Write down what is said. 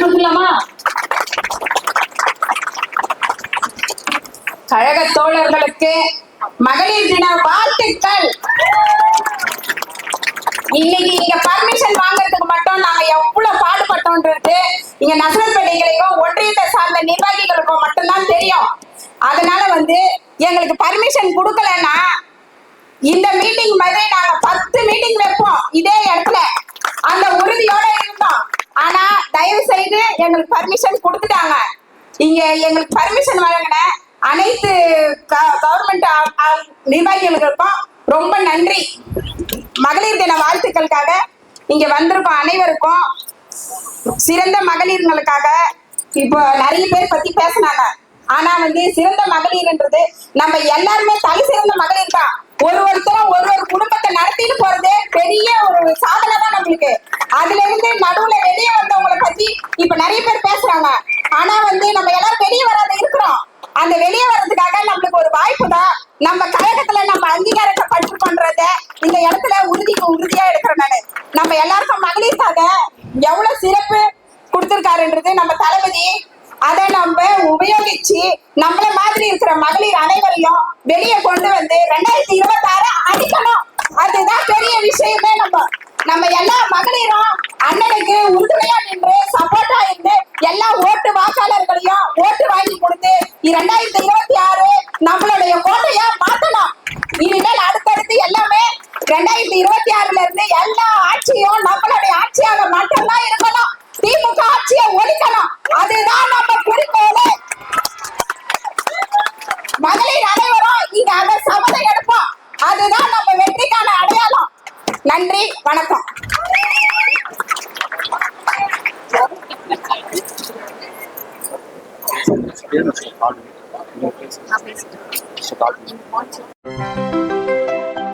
கொடுக்கலாமா கழக தோழர்களுக்கு மகளிர் தின வாழ்த்துக்கள். இன்னைக்கு இங்க பர்மிஷன் வாங்குறதுக்கு மட்டும் நாங்க எவ்வளவு பாடுபட்டோன்றது இங்க நசரப்பேட்டைகளுக்கும் ஒன்றியத்தை சார்ந்த நிர்வாகிகளுக்கும் மட்டும்தான் தெரியும். அதனால வந்து எங்களுக்கு பர்மிஷன் கொடுக்கலன்னா இந்த மீட்டிங் மாதிரி நாங்க பத்து மீட்டிங் வைப்போம். செய்து எங்களுக்கு பர்மிஷன் கொடுத்துட்டாங்க. இங்க எங்களுக்கு பர்மிஷன் வழங்கின அனைத்து கவர்மெண்ட் நிர்வாகிகளுக்கும் ரொம்ப நன்றி. மகளிர் தின வாழ்த்துக்களுக்காக இங்க வந்திருக்கோம் அனைவருக்கும் சிறந்த மகளிர்களுக்காக இப்போ நிறைய பேர் பத்தி பேசினாங்க. ஆனா வந்து சிறந்த மகளிர்ன்றது நம்ம எல்லாருமே தலை சிறந்த மகளிர் தான். ஒரு ஒருத்தரும் ஒரு ஒரு குடும்பத்தை நடத்திட்டு போறதே பெரிய ஒரு சாதனை தான் நம்மளுக்கு. அதுல இருந்து நடுவுல வெளியே வந்தவங்களை பத்தி இப்ப நிறைய பேர் பேசுறாங்க ஆனா வந்து நம்ம எல்லாரும் வெளியே வராத இருக்கிறோம் அந்த வெளியே வர்றதுக்காக நம்மளுக்கு ஒரு வாய்ப்பு தான் நம்ம கழகத்துல நம்ம அங்கீகாரத்தை பற்று பண்றத இந்த இடத்துல உறுதிக்கு உறுதியா எடுக்கிறேன் நானு. நம்ம எல்லாருக்கும் மகளிர் சாத எவ்வளவு சிறப்பு கொடுத்திருக்காருன்றது நம்ம தளபதி அதை நம்ம உபயோகிச்சு நம்மள மாதிரி இருக்கிற மகளிர் அனைவரையும் வெளியே கொண்டு வந்து ரெண்டாயிரத்தி இருபத்தி ஆறு அடிக்கணும். அதுதான் பெரிய விஷயமே நம்ம. நம்ம எல்லா மகளிரும் அண்ணனுக்கு உறுதுணையா நின்று சப்போர்ட்டா இருந்து எல்லா ஓட்டு வாக்காளர்களையும் ஓட்டு வாங்கி கொடுத்து இரண்டாயிரத்தி கோட்டையா மாத்தணும்? இனிமேல் அடுத்தடுத்து எல்லாமே ரெண்டாயிரத்தி இருபத்தி ஆறுல இருந்து எல்லா ஆட்சியும் நம்மளுடைய ஆட்சியாக மட்டும்தான் இருக்கணும். திமுக ஆட்சியை ஒழிக்கணும். அதுதான் நம்ம குறிக்கோளு. மகளிர் அனைவரும் இங்க அதை சபதை எடுப்போம். அதுதான் நம்ம வெற்றிக்கான அடையாளம். நன்றி வணக்கம். experience of. You know, so.